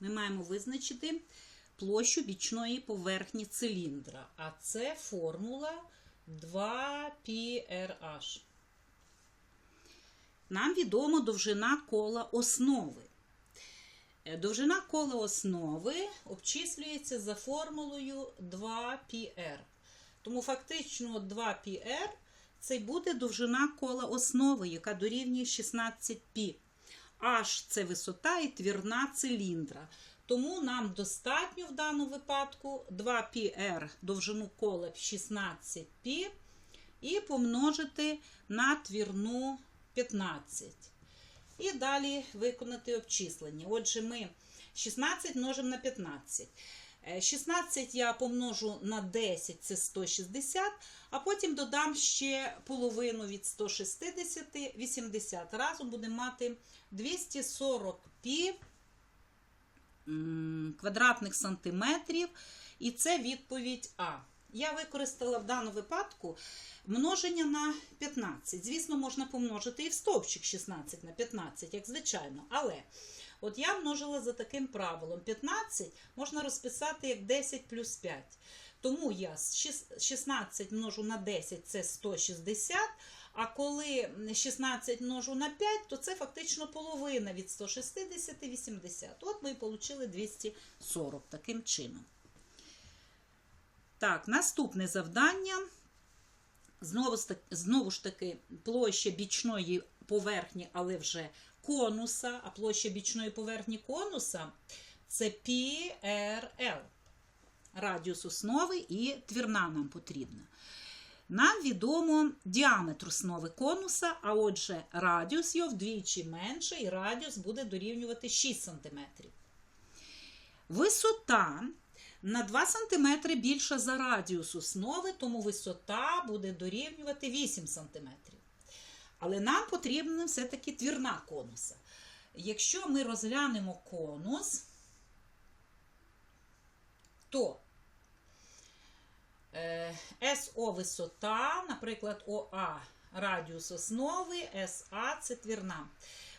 Ми маємо визначити площу бічної поверхні циліндра, а це формула 2PRH. Нам відома довжина кола основи. Е, довжина кола основи обчислюється за формулою 2PR. Тому фактично 2PR це буде довжина кола основи, яка дорівнює 16π. H – це висота і твірна циліндра. Тому нам достатньо в даному випадку 2πr довжину кола 16π і помножити на твірну 15. І далі виконати обчислення. Отже, ми 16 множимо на 15. Е, 16 я помножу на 10, це 160, а потім додам ще половину від 160, 80. Разом будемо мати 240 пі м, квадратних сантиметрів. І це відповідь А. Я використала в даному випадку множення на 15. Звісно, можна помножити і в стовпчик 16 на 15, як звичайно. Але от я множила за таким правилом: 15 можна розписати як 10 плюс 5. Тому я 16 множу на 10 це 160. А коли 16 множу на 5, то це фактично половина від 160 і 80. От ми і отримали 240 таким чином. Так, наступне завдання. Знову, знову ж таки, площа бічної поверхні, але вже конуса, а площа бічної поверхні конуса це PRL. Радіус основи і твірна нам потрібна. Нам відомо діаметр основи конуса, а отже, радіус його вдвічі менше, і радіус буде дорівнювати 6 см. Висота на 2 см більша за радіус основи, тому висота буде дорівнювати 8 см. Але нам потрібна все-таки твірна конуса. Якщо ми розглянемо конус, то е, СО висота, наприклад, ОА радіус основи, СА це твірна.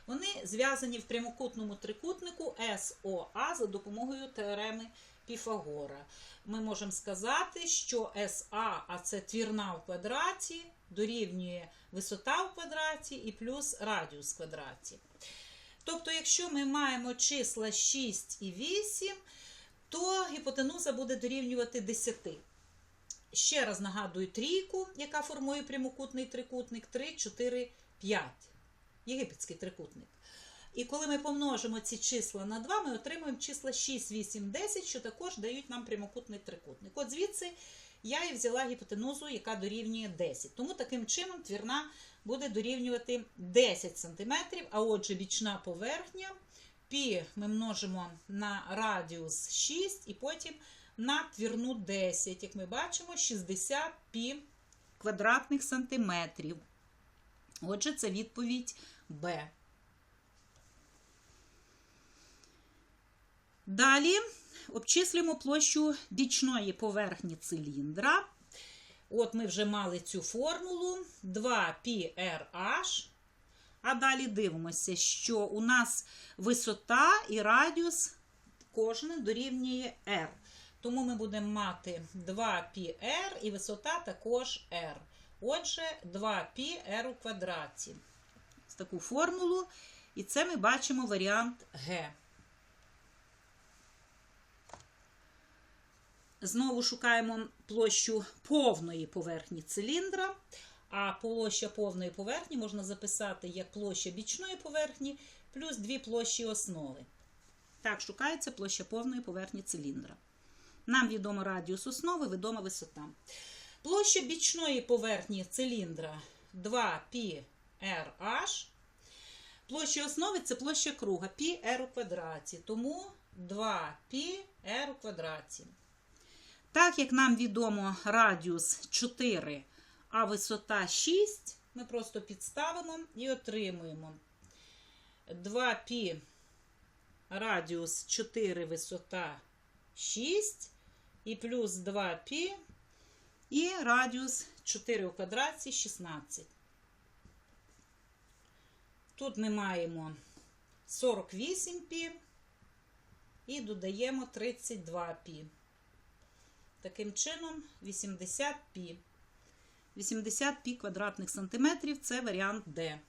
Вони зв'язані в прямокутному трикутнику СОА за допомогою теореми Піфагора. Ми можемо сказати, що СА, це твірна в квадраті, дорівнює висота в квадраті і плюс радіус в квадраті. Тобто, якщо ми маємо числа 6 і 8, то гіпотенуза буде дорівнювати 10. Ще раз нагадую трійку, яка формує прямокутний трикутник 3, 4, 5. Єгипетський трикутник. І коли ми помножимо ці числа на 2, ми отримуємо числа 6, 8, 10, що також дають нам прямокутний трикутник. От звідси я і взяла гіпотенузу, яка дорівнює 10. Тому таким чином твірна буде дорівнювати 10 см, а отже, бічна поверхня. Пі ми множимо на радіус 6 і потім на твірну 10. Як ми бачимо, 60 пі квадратних сантиметрів. Отже, це відповідь Б. Далі обчислюємо площу бічної поверхні циліндра. От ми вже мали цю формулу 2PRH. А далі дивимося, що у нас висота і радіус кожен дорівнює R. Тому ми будемо мати 2πr і висота також r. Отже, 2πr у квадраті. Ось таку формулу. І це ми бачимо варіант Г. Знову шукаємо площу повної поверхні циліндра. А площа повної поверхні можна записати як площа бічної поверхні плюс дві площі основи. Так, шукається площа повної поверхні циліндра. Нам відомо радіус основи, відома висота. Площа бічної поверхні циліндра 2πrh. Площа основи це площа круга πr у квадраті. Тому 2πr у квадраті. Так як нам відомо радіус 4, а висота 6, ми просто підставимо і отримуємо 2π радіус 4, висота 6 і плюс 2π і радіус 4 у квадраті 16. Тут ми маємо 48π і додаємо 32π. Таким чином, 80 пі. 80 пі квадратних сантиметрів це варіант Д.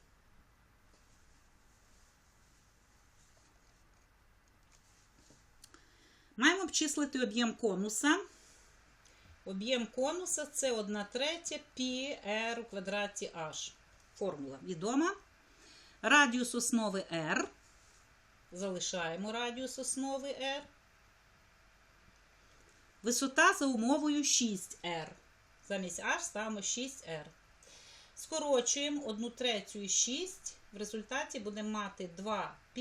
Маємо обчислити об'єм конуса. Об'єм конуса це 1 третя пі r у квадраті h. Формула відома. Радіус основи R. Залишаємо радіус основи R. Висота за умовою 6R. Замість H ставимо 6R. Скорочуємо 1 третю і 6. В результаті будемо мати 2 π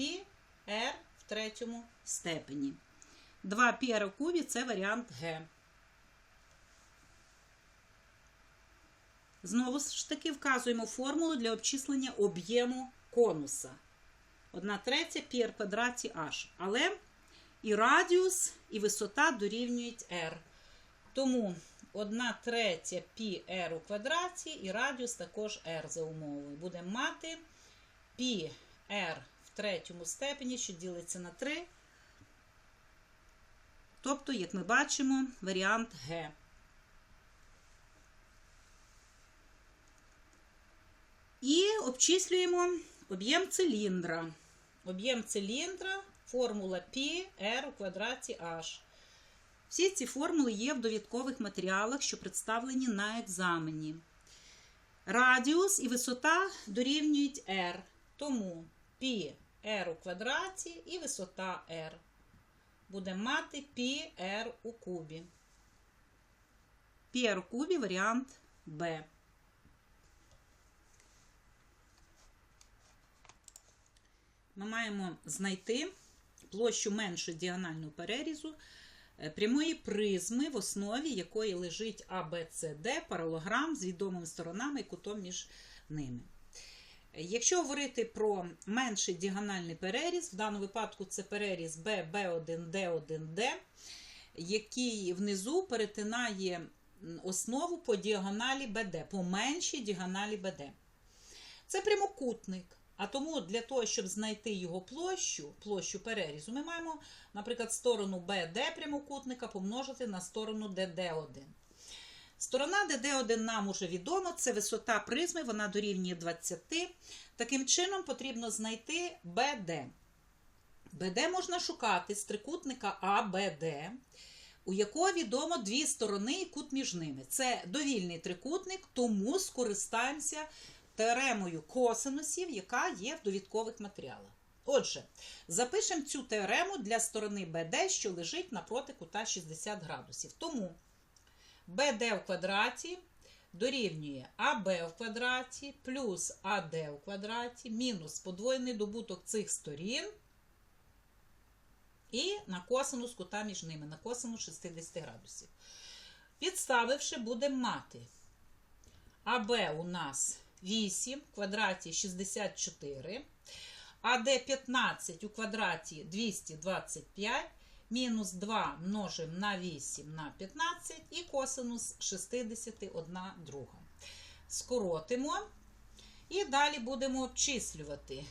в третьому степені. 2 π у кубі це варіант Г. Знову ж таки вказуємо формулу для обчислення об'єму конуса. 1 третя пір квадраті h. Але і радіус, і висота дорівнюють r. Тому 1 третя πr у квадраті і радіус також r за умовою. Будемо мати πr в третьому степені, що ділиться на 3. Тобто, як ми бачимо, варіант Г. І обчислюємо об'єм циліндра. Об'єм циліндра формула π r у квадраті h. Всі ці формули є в довідкових матеріалах, що представлені на екзамені. Радіус і висота дорівнюють r. Тому π r у квадраті і висота r. Будемо мати π r у кубі. π r у кубі варіант Б. Ми маємо знайти площу меншої діагонального перерізу прямої призми, в основі якої лежить ABCD паралограм з відомими сторонами і кутом між ними. Якщо говорити про менший діагональний переріз, в даному випадку це переріз B, B1, D1D, який внизу перетинає основу по діагоналі BD, по меншій діагоналі BD. Це прямокутник. А тому для того, щоб знайти його площу, площу перерізу, ми маємо, наприклад, сторону BD прямокутника помножити на сторону DD1. Сторона DD1 нам уже відома, це висота призми, вона дорівнює 20. Таким чином, потрібно знайти BD. BD можна шукати з трикутника ABD, у якого відомо дві сторони і кут між ними. Це довільний трикутник, тому скористаємося теоремою косинусів, яка є в довідкових матеріалах. Отже, запишемо цю теорему для сторони BD, що лежить напроти кута 60 градусів. Тому BD в квадраті дорівнює AB в квадраті плюс AD в квадраті мінус подвоєний добуток цих сторін і на косинус кута між ними, на косинус 60 градусів. Підставивши, будемо мати АБ у нас 8 в квадраті 64, АД 15 у квадраті 225, мінус 2 множимо на 8 на 15 і косинус 61 друга. Скоротимо. І далі будемо обчислювати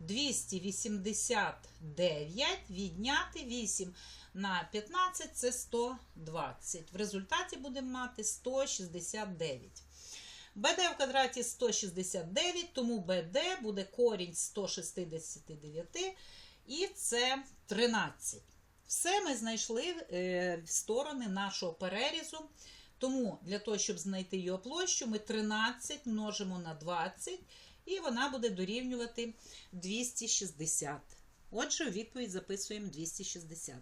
289 відняти 8 на 15 це 120. В результаті будемо мати 169. БД в квадраті 169, тому БД буде корінь 169, і це 13. Все ми знайшли е, сторони нашого перерізу. Тому для того, щоб знайти його площу, ми 13 множимо на 20, і вона буде дорівнювати 260. Отже, у відповідь записуємо 260.